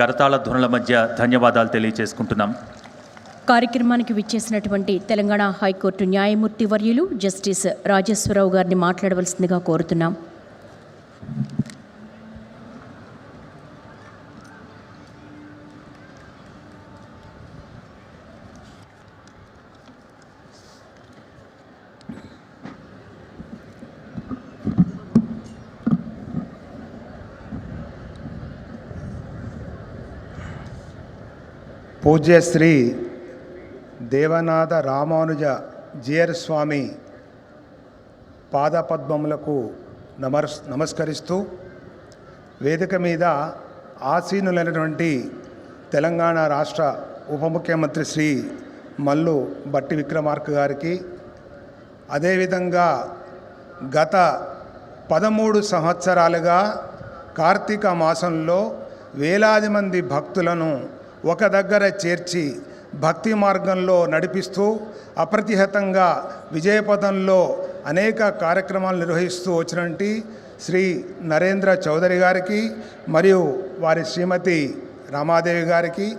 కరతాళ ధ్వనుల మధ్య ధన్యవాదాలు తెలియజేసుకుంటున్నాం కార్యక్రమానికి విచ్చేసినటువంటి తెలంగాణ హైకోర్టు న్యాయమూర్తి వర్యులు జస్టిస్ రాజేశ్వరరావు గారిని మాట్లాడవలసిందిగా కోరుతున్నాం. పూజ్య శ్రీ దేవనాథ రామానుజ జియర్ స్వామి పాదపద్మములకు నమస్ నమస్కరిస్తూ వేదిక మీద ఆసీనులైనటువంటి తెలంగాణ రాష్ట్ర ఉప ముఖ్యమంత్రి శ్రీ మల్లు బట్టి విక్రమార్క గారికి అదేవిధంగా గత పదమూడు సంవత్సరాలుగా కార్తీక మాసంలో వేలాది మంది భక్తులను ఒక దగ్గర చేర్చి భక్తి మార్గంలో నడిపిస్తూ అప్రతిహతంగా విజయపథంలో అనేక కార్యక్రమాలు నిర్వహిస్తూ వచ్చినటువంటి శ్రీ నరేంద్ర చౌదరి గారికి మరియు వారి శ్రీమతి రామాదేవి గారికి.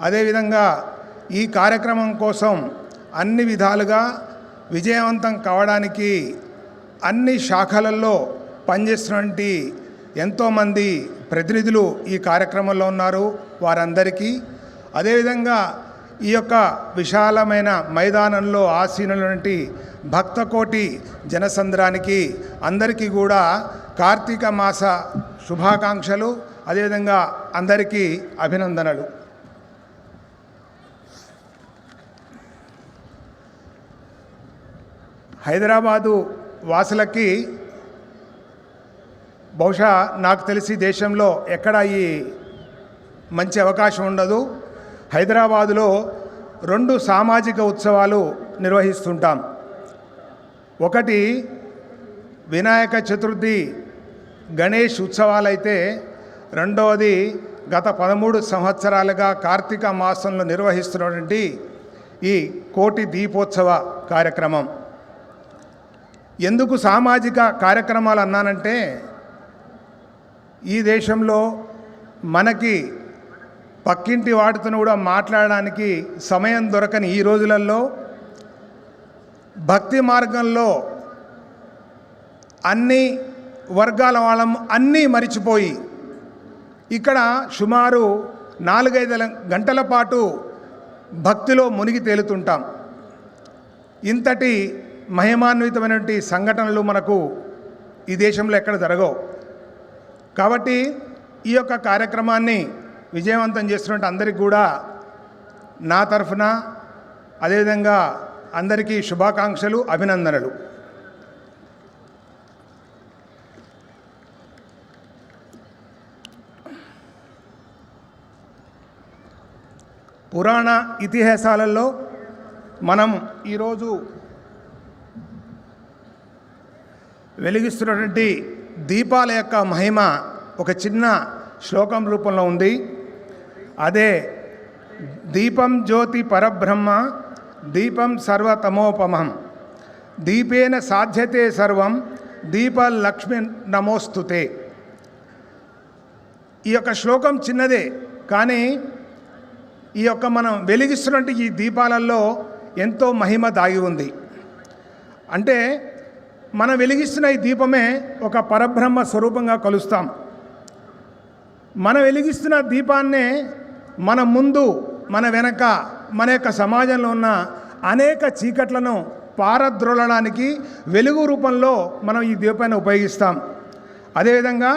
అదేవిధంగా ఈ కార్యక్రమం కోసం అన్ని విధాలుగా విజయవంతం కావడానికి అన్ని శాఖలలో పనిచేస్తున్నటువంటి ఎంతోమంది ప్రతినిధులు ఈ కార్యక్రమంలో ఉన్నారు. వారందరికీ అదేవిధంగా ఈ యొక్క విశాలమైన మైదానంలో ఆసీనులైనటువంటి భక్తకోటి జనసంద్రానికి అందరికీ కూడా కార్తీక మాస శుభాకాంక్షలు అదేవిధంగా అందరికీ అభినందనలు. హైదరాబాదు వాసులకి బహుశా నాకు తెలిసి దేశంలో ఎక్కడ ఈ మంచి అవకాశం ఉండదు. హైదరాబాదులో రెండు సామాజిక ఉత్సవాలు నిర్వహిస్తుంటాం. ఒకటి వినాయక చతుర్థి గణేష్ ఉత్సవాలైతే రెండవది గత పదమూడు సంవత్సరాలుగా కార్తీక మాసంలో నిర్వహిస్తున్నటువంటి ఈ కోటి దీపోత్సవ కార్యక్రమం. ఎందుకు సామాజిక కార్యక్రమాలు అన్నానంటే ఈ దేశంలో మనకి పక్కింటి వాటితో కూడా మాట్లాడడానికి సమయం దొరకని ఈ రోజులలో భక్తి మార్గంలో అన్ని వర్గాల వాళ్ళం అన్నీ మరిచిపోయి ఇక్కడ సుమారు నాలుగైదు గంటల పాటు భక్తిలో మునిగి తేలుతుంటాం. ఇంతటి మహిమాన్వితమైనటువంటి సంఘటనలు మనకు ఈ దేశంలో ఎక్కడ జరగవు. కాబట్టి ఈ యొక్క కార్యక్రమాన్ని విజయవంతం చేస్తున్నట్టు అందరికీ కూడా నా తరఫున అదేవిధంగా అందరికీ శుభాకాంక్షలు అభినందనలు. పురాణ ఇతిహాసాలలో మనం ఈరోజు వెలిగిస్తున్నటువంటి దీపాల యొక్క మహిమ ఒక చిన్న శ్లోకం రూపంలో ఉంది. అదే దీపం జ్యోతి పరబ్రహ్మ దీపం సర్వతమోపమం దీపేన సాధ్యతే సర్వం దీప లక్ష్మి నమోస్తుతే. ఈ యొక్క శ్లోకం చిన్నదే కానీ ఈ యొక్క మనం వెలిగిస్తున్నట్టు ఈ దీపాలలో ఎంతో మహిమ దాగి ఉంది. అంటే మనం వెలిగిస్తున్న ఈ దీపమే ఒక పరబ్రహ్మ స్వరూపంగా కలుస్తాం. మనం వెలిగిస్తున్న దీపాన్నే మన ముందు మన వెనక మన యొక్క సమాజంలో ఉన్న అనేక చీకట్లను పారద్రోలడానికి వెలుగు రూపంలో మనం ఈ దీపాన్ని ఉపయోగిస్తాం. అదేవిధంగా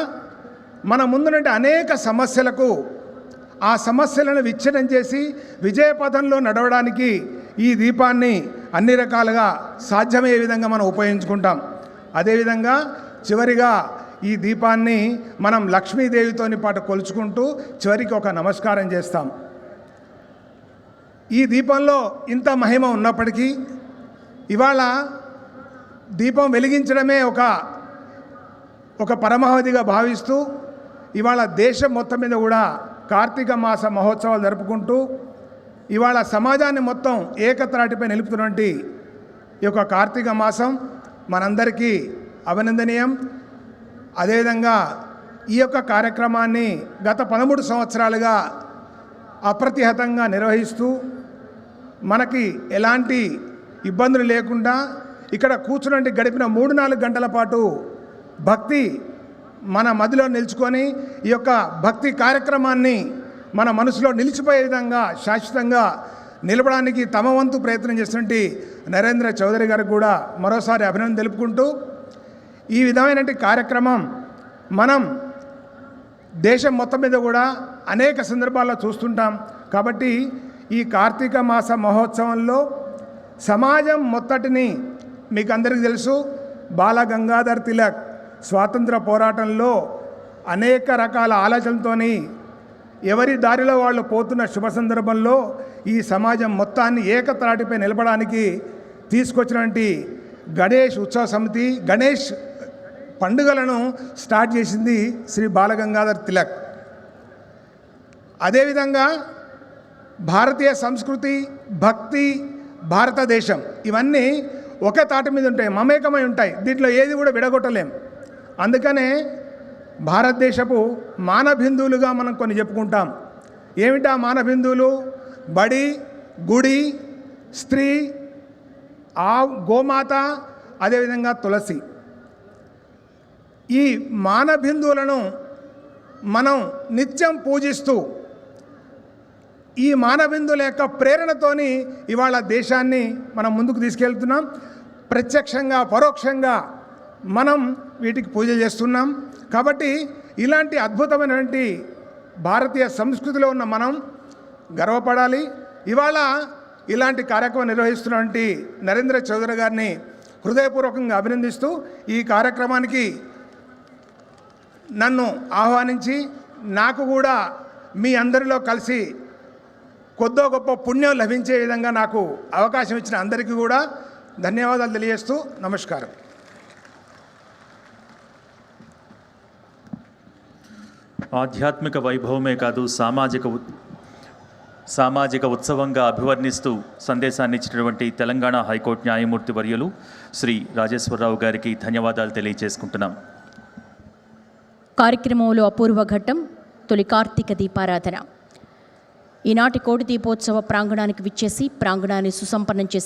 మన ముందునంటే అనేక సమస్యలకు ఆ సమస్యలను విచ్ఛిన్నం చేసి విజయపథంలో నడవడానికి ఈ దీపాన్ని అన్ని రకాలుగా సాధ్యమయ్యే విధంగా మనం ఉపయోగించుకుంటాం. అదేవిధంగా చివరిగా ఈ దీపాన్ని మనం లక్ష్మీదేవితోని పాటు కొలుచుకుంటూ చివరికి ఒక నమస్కారం చేస్తాం. ఈ దీపంలో ఇంత మహిమ ఉన్నప్పటికీ ఇవాళ దీపం వెలిగించడమే ఒక ఒక పరమావధిగా భావిస్తూ ఇవాళ దేశం మొత్తం మీద కూడా కార్తీక మాస మహోత్సవాలు జరుపుకుంటూ ఇవాళ సమాజాన్ని మొత్తం ఏకత్రాటిపై నిలుపుతున్నటువంటి ఈ యొక్క కార్తీక మాసం మనందరికీ అభినందనీయం. అదేవిధంగా ఈ యొక్క కార్యక్రమాన్ని గత పదమూడు సంవత్సరాలుగా అప్రతిహతంగా నిర్వహిస్తూ మనకి ఎలాంటి ఇబ్బందులు లేకుండా ఇక్కడ కూర్చునండి గడిపిన మూడు నాలుగు గంటల పాటు భక్తి మన మదిలో నిలుచుకొని ఈ యొక్క భక్తి కార్యక్రమాన్ని మన మనసులో నిలిచిపోయే విధంగా శాశ్వతంగా నిలబడానికి తమ వంతు ప్రయత్నం చేస్తున్నటువంటి నరేంద్ర చౌదరి గారికి కూడా మరోసారి అభినందన తెలుపుకుంటూ ఈ విధమైనటువంటి కార్యక్రమం మనం దేశం మొత్తం మీద కూడా అనేక సందర్భాల్లో చూస్తుంటాం. కాబట్టి ఈ కార్తీక మాస మహోత్సవంలో సమాజం మొత్తటిని మీకు అందరికీ తెలుసు బాల గంగాధర్ తిలక్ స్వాతంత్ర పోరాటంలో అనేక రకాల ఆలోచనలతోని ఎవరి దారిలో వాళ్ళు పోతున్న శుభ సందర్భంలో ఈ సమాజం మొత్తాన్ని ఏకత్రాటిపై నిలపడానికి తీసుకొచ్చినటువంటి గణేష్ ఉత్సవ సమితి గణేష్ పండుగలను స్టార్ట్ చేసింది శ్రీ బాలగంగాధర్ తిలక్. అదేవిధంగా భారతీయ సంస్కృతి భక్తి భారతదేశం ఇవన్నీ ఒకే తాటి మీద ఉంటాయి మమేకమై ఉంటాయి. దీంట్లో ఏది కూడా విడగొట్టలేం. అందుకనే భారతదేశపు మానబిందువులుగా మనం కొన్ని చెప్పుకుంటాం. ఏమిటా మానబిందువులు బడి గుడి స్త్రీ ఆ గోమాత అదేవిధంగా తులసి. ఈ మానబిందువులను మనం నిత్యం పూజిస్తూ ఈ మానబిందువుల యొక్క ప్రేరణతోని ఇవాళ దేశాన్ని మనం ముందుకు తీసుకెళ్తున్నాం. ప్రత్యక్షంగా పరోక్షంగా మనం వీటికి పూజ చేస్తున్నాం. కాబట్టి ఇలాంటి అద్భుతమైనటువంటి భారతీయ సంస్కృతిలో ఉన్న మనం గర్వపడాలి. ఇవాళ ఇలాంటి కార్యక్రమం నిర్వహిస్తున్నటువంటి నరేంద్ర చౌదరి గారిని హృదయపూర్వకంగా అభినందిస్తూ ఈ కార్యక్రమానికి నన్ను ఆహ్వానించి నాకు కూడా మీ అందరిలో కలిసి కొద్దో గొప్ప పుణ్యం లభించే విధంగా నాకు అవకాశం ఇచ్చిన అందరికీ కూడా ధన్యవాదాలు తెలియజేస్తూ నమస్కారం. ఆధ్యాత్మిక వైభవమే కాదు సామాజిక సామాజిక ఉత్సవంగా అభివర్ణిస్తూ సందేశాన్ని ఇచ్చినటువంటి తెలంగాణ హైకోర్టు న్యాయమూర్తి వర్యులు శ్రీ రాజేశ్వరరావు గారికి ధన్యవాదాలు తెలియజేసుకుంటున్నాం. కార్యక్రమంలో అపూర్వ ఘట్టం తొలి కార్తీక దీపారాధన. ఈనాటి కోటి దీపోత్సవ ప్రాంగణానికి విచ్చేసి ప్రాంగణాన్ని సుసంపన్నం చేసిన